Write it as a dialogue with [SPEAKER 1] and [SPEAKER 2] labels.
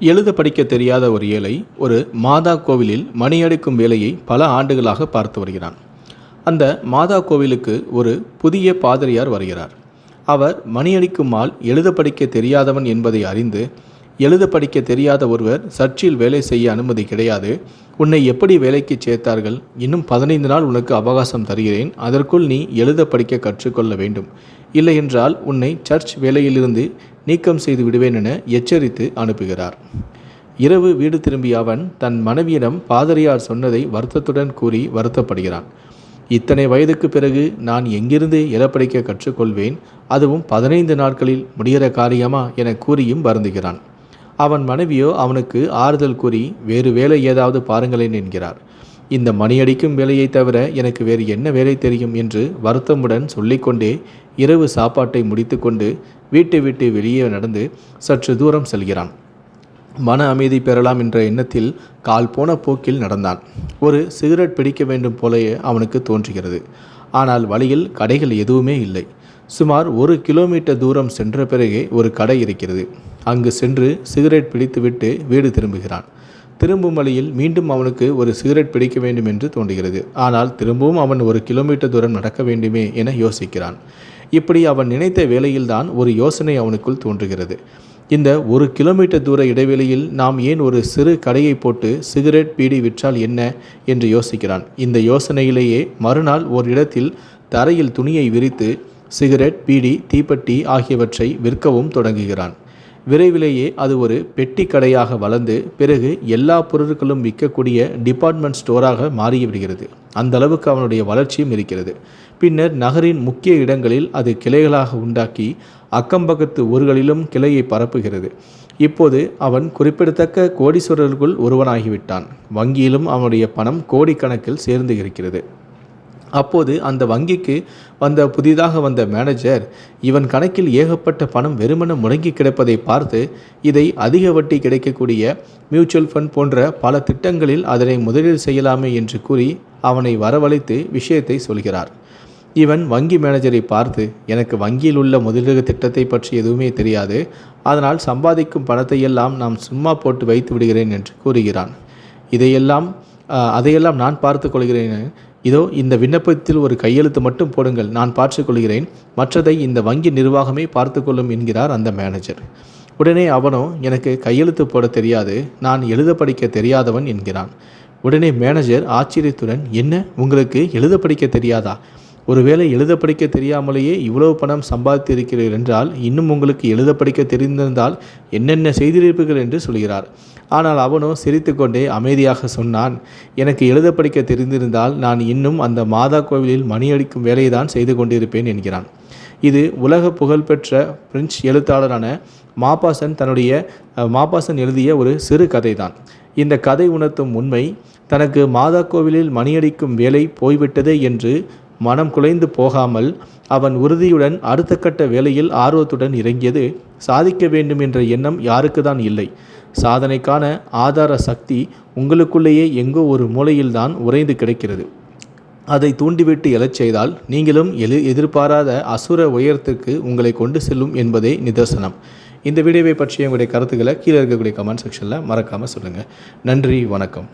[SPEAKER 1] எழுத படிக்க தெரியாத ஒரு ஏழை ஒரு மாதா கோவிலில் மணியடிக்கும் வேலையை பல ஆண்டுகளாக பார்த்து வருகிறான். அந்த மாதா கோவிலுக்கு ஒரு புதிய பாதிரியார் வருகிறார். அவர் மணியடிக்கும் ஆள் எழுத படிக்க தெரியாதவன் என்பதை அறிந்து எழுத படிக்க தெரியாத ஒருவர் சர்ச்சில் வேலை செய்ய அனுமதி கிடையாது உன்னை எப்படி வேலைக்கு சேர்த்தார்கள் இன்னும் பதினைந்து நாள் உனக்கு அவகாசம் தருகிறேன் அதற்குள் நீ எழுத படிக்க கற்றுக்கொள்ள வேண்டும். இல்லையென்றால் உன்னை சர்ச் வேலையிலிருந்து நீக்கம் செய்து விடுவேன் என எச்சரித்து அனுப்புகிறார். இரவு வீடு திரும்பிய அவன் தன் மனைவியிடம் பாதிரியார் சொன்னதை வருத்தத்துடன் கூறி வருத்தப்படுகிறான். இத்தனை வயதுக்கு பிறகு நான் எங்கிருந்து இலப்படிக்க கற்றுக்கொள்வேன்? அதுவும் பதினைந்து நாட்களில் முடிகிற காரியமா என கூறியும் வருந்துகிறான். அவன் மனைவியோ அவனுக்கு ஆறுதல் கூறி வேறு வேலை ஏதாவது பாருங்களேன் என்கிறார். இந்த மணியடிக்கும் வேலையை தவிர எனக்கு வேறு என்ன வேலை தெரியும்? என்று வருத்தமுடன் சொல்லிக்கொண்டே இரவு சாப்பாட்டை முடித்துக்கொண்டு வீட்டை விட்டு வெளியே நடந்து சற்று தூரம் செல்கிறான். மன அமைதி பெறலாம் என்ற எண்ணத்தில் கால் போன போக்கில் நடந்தான். ஒரு சிகரெட் பிடிக்க வேண்டும் போலயே அவனுக்கு தோன்றுகிறது. ஆனால் வழியில் கடைகள் எதுவுமே இல்லை. சுமார் ஒரு கிலோமீட்டர் தூரம் சென்ற பிறகே ஒரு கடை இருக்கிறது. அங்கு சென்று சிகரெட் பிடித்துவிட்டு வீடு திரும்புகிறான். திரும்பும் வழியில் மீண்டும் அவனுக்கு ஒரு சிகரெட் பிடிக்க வேண்டும் என்று தோன்றுகிறது. ஆனால் திரும்பவும் அவன் ஒரு கிலோமீட்டர் தூரம் நடக்க வேண்டுமே என யோசிக்கிறான். இப்படி அவன் நினைத்த வேளையில்தான் ஒரு யோசனை அவனுக்குள் தோன்றுகிறது. இந்த ஒரு கிலோமீட்டர் தூர இடைவெளியில் நாம் ஏன் ஒரு சிறு கடையை போட்டு சிகரெட் பீடி விற்றால் என்ன? என்று யோசிக்கிறான். இந்த யோசனையிலேயே மறுநாள் ஒரு இடத்தில் தரையில் துணியை விரித்து சிகரெட் பீடி தீப்பெட்டி ஆகியவற்றை விற்கவும் தொடங்குகிறான். விரைவிலேயே அது ஒரு பெட்டி கடையாக வளர்ந்து பிறகு எல்லா பொருட்களும் விற்கக்கூடிய டிபார்ட்மெண்ட் ஸ்டோராக மாறிவிடுகிறது. அந்த அளவுக்கு அவனுடைய வளர்ச்சியும் இருக்கிறது. பின்னர் நகரின் முக்கிய இடங்களில் அது கிளைகளாக உண்டாக்கி அக்கம்பக்கத்து ஊர்களிலும் கிளையை பரப்புகிறது. இப்போது அவன் குறிப்பிடத்தக்க கோடீஸ்வரர்களுக்குள் ஒருவனாகிவிட்டான். வங்கியிலும் அவனுடைய பணம் கோடிக்கணக்கில் சேர்ந்து இருக்கிறது. அப்போது அந்த வங்கிக்கு வந்த புதிதாக வந்த மேனேஜர் இவன் கணக்கில் ஏகப்பட்ட பணம் வெறுமன முடங்கி கிடப்பதை பார்த்து இதை அதிக வட்டி கிடைக்கக்கூடிய மியூச்சுவல் ஃபண்ட் போன்ற பல திட்டங்களில் அதனை முதலீடு செய்யலாமே என்று கூறி அவனை வரவழைத்து விஷயத்தை சொல்கிறார். இவன் வங்கி மேனேஜரை பார்த்து எனக்கு வங்கியில் உள்ள முதலீடு திட்டத்தை பற்றி எதுவுமே தெரியாது அதனால் சம்பாதிக்கும் பணத்தை எல்லாம் நாம் சும்மா போட்டு வைத்து விடுகிறேன் என்று கூறுகிறான். இதையெல்லாம் அதையெல்லாம் நான் பார்த்து கொள்கிறேன். இதோ இந்த விண்ணப்பத்தில் ஒரு கையெழுத்து மட்டும் போடுங்கள். நான் பார்த்துக்கொள்கிறேன் மற்றதை இந்த வங்கி நிர்வாகமே பார்த்துக்கொள்ளும் என்கிறார் அந்த மேனேஜர். உடனே அவனோ எனக்கு கையெழுத்து போட தெரியாது. நான் எழுத படிக்க தெரியாதவன் என்கிறான். உடனே மேனேஜர் ஆச்சரியத்துடன் என்ன? உங்களுக்கு எழுத படிக்க தெரியாதா? ஒருவேளை எழுத படிக்க தெரியாமலேயே இவ்வளவு பணம் சம்பாதித்திருக்கிறீர்கள் என்றால் இன்னும் உங்களுக்கு எழுத படிக்க தெரிந்திருந்தால் என்னென்ன செய்திருப்பீர்கள் என்று சொல்கிறார். ஆனால் அவனோ சிரித்துக்கொண்டே அமைதியாக சொன்னான் எனக்கு எழுத படிக்க தெரிந்திருந்தால் நான் இன்னும் அந்த மாதா கோவிலில் மணியடிக்கும் வேலையை தான் செய்து கொண்டிருப்பேன் என்கிறான். இது உலக புகழ்பெற்ற பிரெஞ்சு எழுத்தாளரான மாப்பாசன் தன்னுடைய மாபாசன் மாப்பாசன் எழுதிய ஒரு சிறு கதை தான் இந்த கதை உணர்த்தும் உண்மை தனக்கு மாதா கோவிலில் மணியடிக்கும் வேலை போய்விட்டதே என்று மனம் குலைந்து போகாமல் அவன் உறுதியுடன் அடுத்த கட்ட வேலையில் ஆர்வத்துடன் இறங்கியது சாதிக்க வேண்டும் என்ற எண்ணம் யாருக்கு தான் இல்லை. சாதனைக்கான ஆதார சக்தி உங்களுக்குள்ளேயே எங்கோ ஒரு மூலையில்தான் உறைந்து கிடக்கிறது. அதை தூண்டிவிட்டு எழச் செய்தால் நீங்களும் எழு எதிர்பாராத அசுர உயரத்திற்கு உங்களை கொண்டு செல்லும் என்பதே நிதர்சனம். இந்த வீடியோவை பற்றிய உங்களுடைய கருத்துக்களை கீழே இருக்கக்கூடிய கமெண்ட் செக்ஷனில் மறக்காமல் சொல்லுங்கள் நன்றி வணக்கம்.